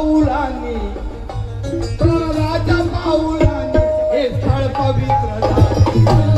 पाऊलाने. प्रहलाच्या पाऊलाने हे स्थळ पवित्र झाले.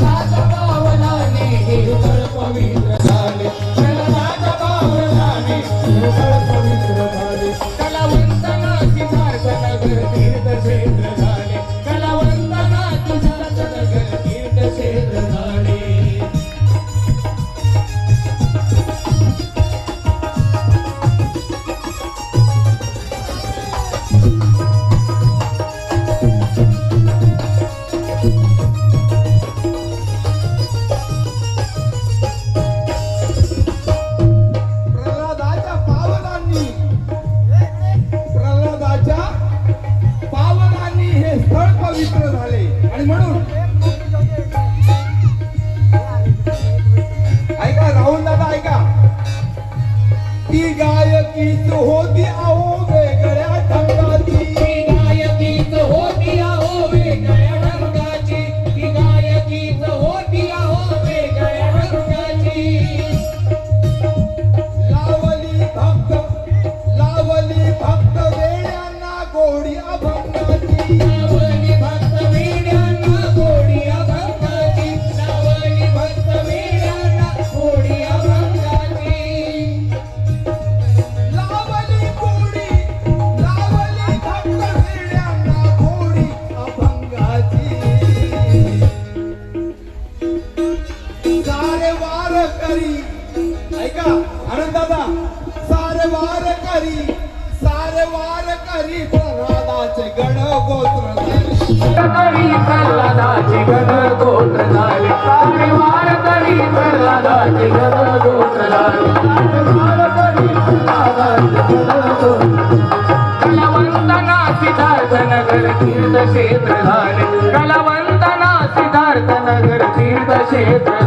E tu rodo e a onda. का? आनंद दादा सारवार करी करी प्रल्हादाचे गण करी प्रल्हादाचे गण गोत्र सारवार सिद्धार्थ नगर तीर्थ क्षेत्र झाले. कलवंतना सिद्धार्थ नगर तीर्थ क्षेत्र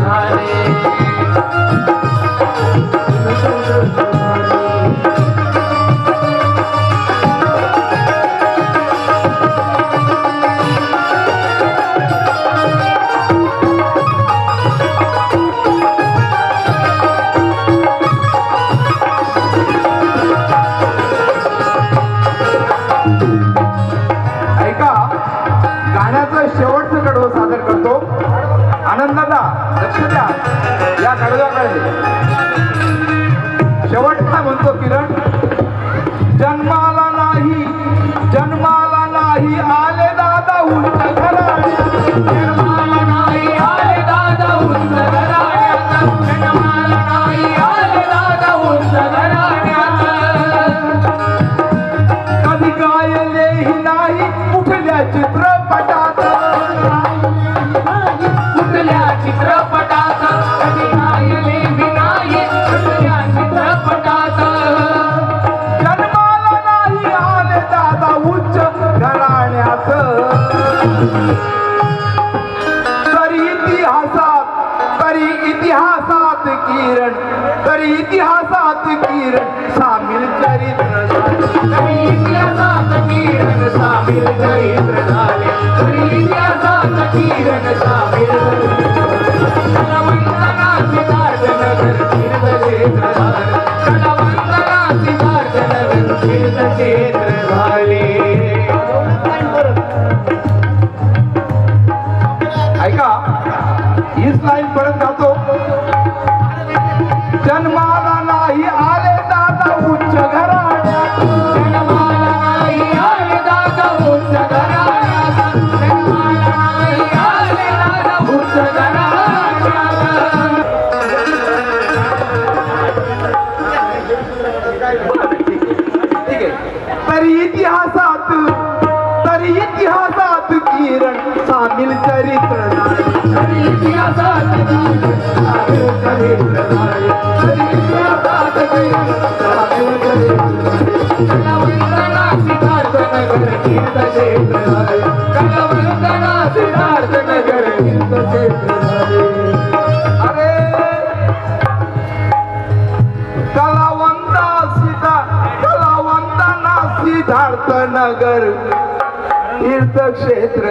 शेवटचं कडवं सादर करतो. आनंदाला लक्ष द्या या कडव्याकडे. शेवटचा म्हणतो किरण. इतिहासात इतिहासातिहास सामिल चरित्र इतिहासात किरण सामील चरित्र इतिहासात सामील चरित्र इतिहासात किरण सिद्धार्थ नगर. तीर्थक्षेत्र